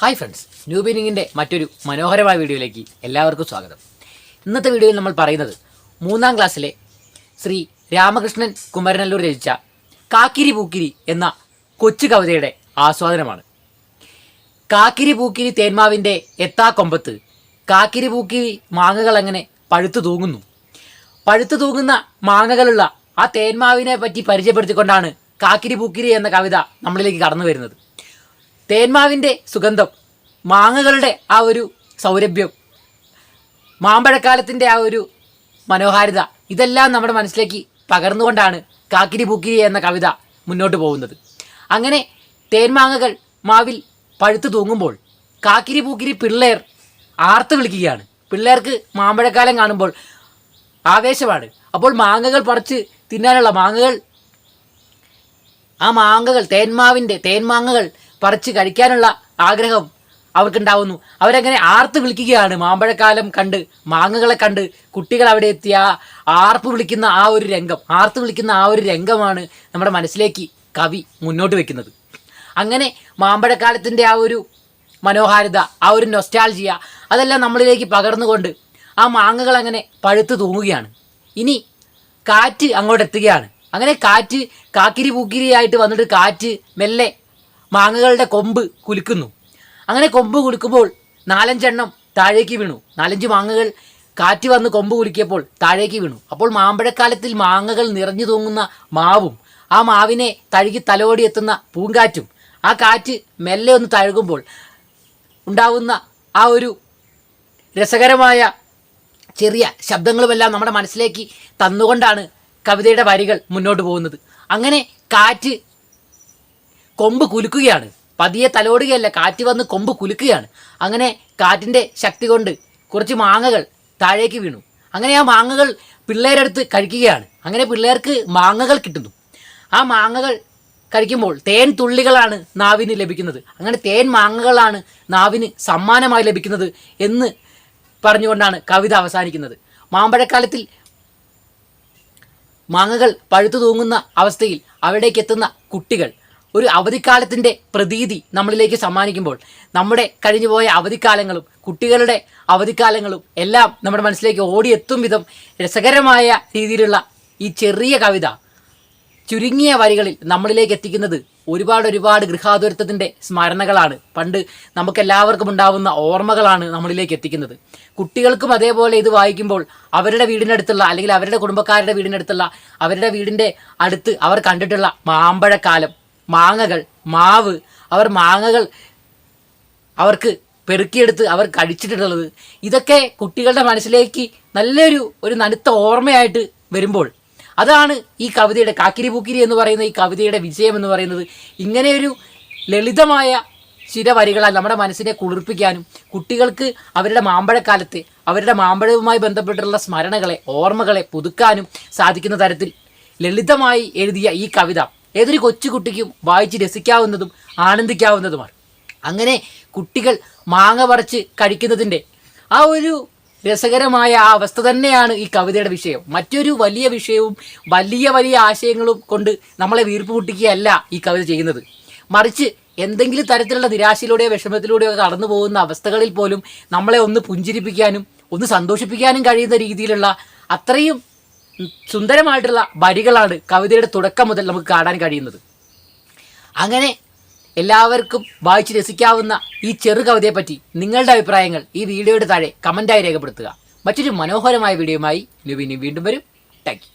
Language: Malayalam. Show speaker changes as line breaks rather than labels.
ഹായ് ഫ്രണ്ട്സ് ന്യൂ ബീനിങ്ങിന്റെ മറ്റൊരു മനോഹരമായ വീഡിയോയിലേക്ക് എല്ലാവർക്കും സ്വാഗതം. ഇന്നത്തെ വീഡിയോയിൽ നമ്മൾ പറയുന്നത് മൂന്നാം ക്ലാസ്സിലെ ശ്രീ രാമകൃഷ്ണൻ കുമരനല്ലൂർ രചിച്ച കാക്കിരി പൂക്കിരി എന്ന കൊച്ചു കവിതയുടെ ആസ്വാദനമാണ്. കാക്കിരി പൂക്കിരി തേന്മാവിന്റെ എത്താ കൊമ്പത്ത് കാക്കിരി പൂക്കിരി മാങ്ങകൾ അങ്ങനെ പഴുത്തു തൂങ്ങുന്നു? പഴുത്തു തൂങ്ങുന്ന മാങ്ങകളുള്ള ആ തേന്മാവിനെ പറ്റി പരിചയപ്പെടുത്തിക്കൊണ്ടാണ് കാക്കിരി പൂക്കിരി എന്ന കവിത നമ്മളിലേക്ക് കടന്നു വരുന്നത്. തേന്മാവിന്റെ സുഗന്ധം മാങ്ങകളുടെ ആ ഒരു സൗരഭ്യം മാമ്പഴക്കാലത്തിന്റെ ആ ഒരു മനോഹാരിത ഇതെല്ലാം നമ്മുടെ മനസ്സിലേക്ക് പകർന്നുകൊണ്ടാണ് കാക്കിരി പൂക്കിരി എന്ന കവിത മുന്നോട്ട് പോകുന്നത്. അങ്ങനെ തേന്മാങ്ങകൾ മാവിൽ പഴുത്തു തൂങ്ങുമ്പോൾ കാക്കിരി പൂക്കിരി പിള്ളേർ ആർത്ത് വിളിക്കുകയാണ്. പിള്ളേർക്ക് മാമ്പഴക്കാലം കാണുമ്പോൾ ആവേശമാണ്. അപ്പോൾ മാങ്ങകൾ പറിച്ച് തിന്നാനുള്ള മാങ്ങകൾ ആ മാങ്ങകൾ തേന്മാവിന്റെ തേന്മാങ്ങകൾ പറിച്ച് കഴിക്കാനുള്ള ആഗ്രഹം അവർക്കുണ്ടാവുന്നു. അവരങ്ങനെ ആർത്ത് വിളിക്കുകയാണ്. മാമ്പഴക്കാലം കണ്ട് മാങ്ങകളെ കണ്ട് കുട്ടികൾ അവിടെ എത്തിയ ആർപ്പ് വിളിക്കുന്ന ആ ഒരു രംഗം ആർത്ത് വിളിക്കുന്ന ആ ഒരു രംഗമാണ് നമ്മുടെ മനസ്സിലേക്ക് കവി മുന്നോട്ട് വെക്കുന്നത്. അങ്ങനെ മാമ്പഴക്കാലത്തിന്റെ ആ ഒരു മനോഹാരിത ആ ഒരു നൊസ്റ്റാൾജിയ അതെല്ലാം നമ്മളിലേക്ക് പകർന്നുകൊണ്ട് ആ മാങ്ങകൾ അങ്ങനെ പഴുത്ത് തൂങ്ങുകയാണ്. ഇനി കാറ്റ് അങ്ങോട്ട് എത്തുകയാണ്. അങ്ങനെ കാറ്റ് കാക്കിരി പൂക്കിരിയായിട്ട് വന്നിട്ട് കാറ്റ് മെല്ലെ മാങ്ങകളുടെ കൊമ്പ് കുലുക്കുന്നു. അങ്ങനെ കൊമ്പ് കുലുക്കുമ്പോൾ നാലഞ്ചെണ്ണം താഴേക്ക് വീണു. നാലഞ്ച് മാങ്ങകൾ കാറ്റ് വന്ന് കൊമ്പ് കുലുക്കിയപ്പോൾ താഴേക്ക് വീണു. അപ്പോൾ മാമ്പഴക്കാലത്തിൽ മാങ്ങകൾ നിറഞ്ഞു തൂങ്ങുന്ന മാവും ആ മാവിനെ തഴുകി തലോടി എത്തുന്ന പൂങ്കാറ്റും ആ കാറ്റ് മെല്ലെ ഒന്ന് തഴുകുമ്പോൾ ഉണ്ടാവുന്ന ആ ഒരു രസകരമായ ചെറിയ ശബ്ദങ്ങളുമെല്ലാം നമ്മുടെ മനസ്സിലേക്ക് തന്നുകൊണ്ടാണ് കവിതയുടെ വരികൾ മുന്നോട്ട് പോകുന്നത്. അങ്ങനെ കാറ്റ് കൊമ്പ് കുലുക്കുകയാണ്. പതിയെ തലോടുകയല്ല കാറ്റ് വന്ന് കൊമ്പ് കുലുക്കുകയാണ്. അങ്ങനെ കാറ്റിന്റെ ശക്തി കൊണ്ട് കുറച്ച് മാങ്ങകൾ താഴേക്ക് വീണു. അങ്ങനെ ആ മാങ്ങകൾ പിള്ളേരെടുത്ത് കഴിക്കുകയാണ്. അങ്ങനെ പിള്ളേർക്ക് മാങ്ങകൾ കിട്ടുന്നു. ആ മാങ്ങകൾ കഴിക്കുമ്പോൾ തേൻ തുള്ളികളാണ് നാവിന് ലഭിക്കുന്നത്. അങ്ങനെ തേൻ മാങ്ങകളാണ് നാവിന് സമ്മാനമായി ലഭിക്കുന്നത് എന്ന് പറഞ്ഞുകൊണ്ടാണ് കവിത അവസാനിക്കുന്നത്. മാമ്പഴക്കാലത്തിൽ മാങ്ങകൾ പഴുത്തു തൂങ്ങുന്ന അവസ്ഥയിൽ അവിടേക്ക് എത്തുന്ന കുട്ടികൾ ഒരു അവധിക്കാലത്തിന്റെ പ്രതീതി നമ്മളിലേക്ക് സമ്മാനിക്കുമ്പോൾ നമ്മുടെ കഴിഞ്ഞുപോയ അവധിക്കാലങ്ങളും കുട്ടികളുടെ അവധിക്കാലങ്ങളും എല്ലാം നമ്മുടെ മനസ്സിലേക്ക് ഓടിയെത്തും വിധം രസകരമായ രീതിയിലുള്ള ഈ ചെറിയ കവിത ചുരുങ്ങിയ വരികളിൽ നമ്മളിലേക്ക് എത്തിക്കുന്നത് ഒരുപാട് ഒരുപാട് ഗൃഹാതുരത്വത്തിന്റെ സ്മരണകളാണ്. പണ്ട് നമുക്കെല്ലാവർക്കും ഉണ്ടാവുന്ന ഓർമ്മകളാണ് നമ്മളിലേക്ക് എത്തിക്കുന്നത്. കുട്ടികൾക്കും അതേപോലെ ഇത് വായിക്കുമ്പോൾ അവരുടെ വീടിനടുത്തുള്ള അല്ലെങ്കിൽ അവരുടെ കുടുംബക്കാരുടെ വീടിനടുത്തുള്ള അവരുടെ വീടിന്റെ അടുത്ത് അവർ കണ്ടിട്ടുള്ള മാമ്പഴക്കാലം മാങ്ങകൾ മാവ്. അവർ മാങ്ങകൾ അവർക്ക് പെറുക്കിയെടുത്ത് അവർ കഴിച്ചിട്ടുള്ളത് ഇതൊക്കെ കുട്ടികളുടെ മനസ്സിലേക്ക് നല്ലൊരു ഒരു നനുത്ത ഓർമ്മയായിട്ട് വരുമ്പോൾ അതാണ് ഈ കവിതയുടെ കാക്കിരി പൂക്കിരി എന്ന് പറയുന്ന ഈ കവിതയുടെ വിജയം എന്ന് പറയുന്നത്. ഇങ്ങനെയൊരു ലളിതമായ ചില വരികളാൽ നമ്മുടെ മനസ്സിനെ കുളിർപ്പിക്കാനും കുട്ടികൾക്ക് അവരുടെ മാമ്പഴക്കാലത്തെ അവരുടെ മാമ്പഴവുമായി ബന്ധപ്പെട്ടുള്ള സ്മരണകളെ ഓർമ്മകളെ പുതുക്കാനും സാധിക്കുന്ന തരത്തിൽ ലളിതമായി എഴുതിയ ഈ കവിത. ഏതൊരു കൊച്ചുകുട്ടിക്കും വായിച്ച് രസിക്കാവുന്നതും ആനന്ദിക്കാവുന്നതുമാണ്. അങ്ങനെ കുട്ടികൾ മാങ്ങ പറിച്ച് കഴിക്കുന്നതിന്റെ ആ ഒരു രസകരമായ ആ അവസ്ഥ തന്നെയാണ് ഈ കവിതയുടെ വിഷയം. മറ്റൊരു വലിയ വിഷയവും വലിയ വലിയ ആശയങ്ങളും കൊണ്ട് നമ്മളെ വീർപ്പ് മുട്ടിക്കുകയല്ല ഈ കവിത ചെയ്യുന്നത്. മറിച്ച് എന്തെങ്കിലും തരത്തിലുള്ള നിരാശയിലൂടെയോ വിഷമത്തിലൂടെയോ കടന്നു പോകുന്ന അവസ്ഥകളിൽ പോലും നമ്മളെ ഒന്ന് പുഞ്ചിരിപ്പിക്കാനും ഒന്ന് സന്തോഷിപ്പിക്കാനും കഴിയുന്ന രീതിയിലുള്ള അത്രയും സുന്ദരമായിട്ടുള്ള വരികളാണ് കവിതയുടെ തുടക്കം മുതൽ നമുക്ക് കാണാൻ കഴിയുന്നത്. അങ്ങനെ എല്ലാവർക്കും വായിച്ച് രസിക്കാവുന്ന ഈ ചെറു കവിതയെപ്പറ്റി നിങ്ങളുടെ അഭിപ്രായങ്ങൾ ഈ വീഡിയോയുടെ താഴെ കമന്റായി രേഖപ്പെടുത്തുക. മറ്റൊരു മനോഹരമായ വീഡിയോയുമായി ലുവിനി വീണ്ടും വരും. താങ്ക്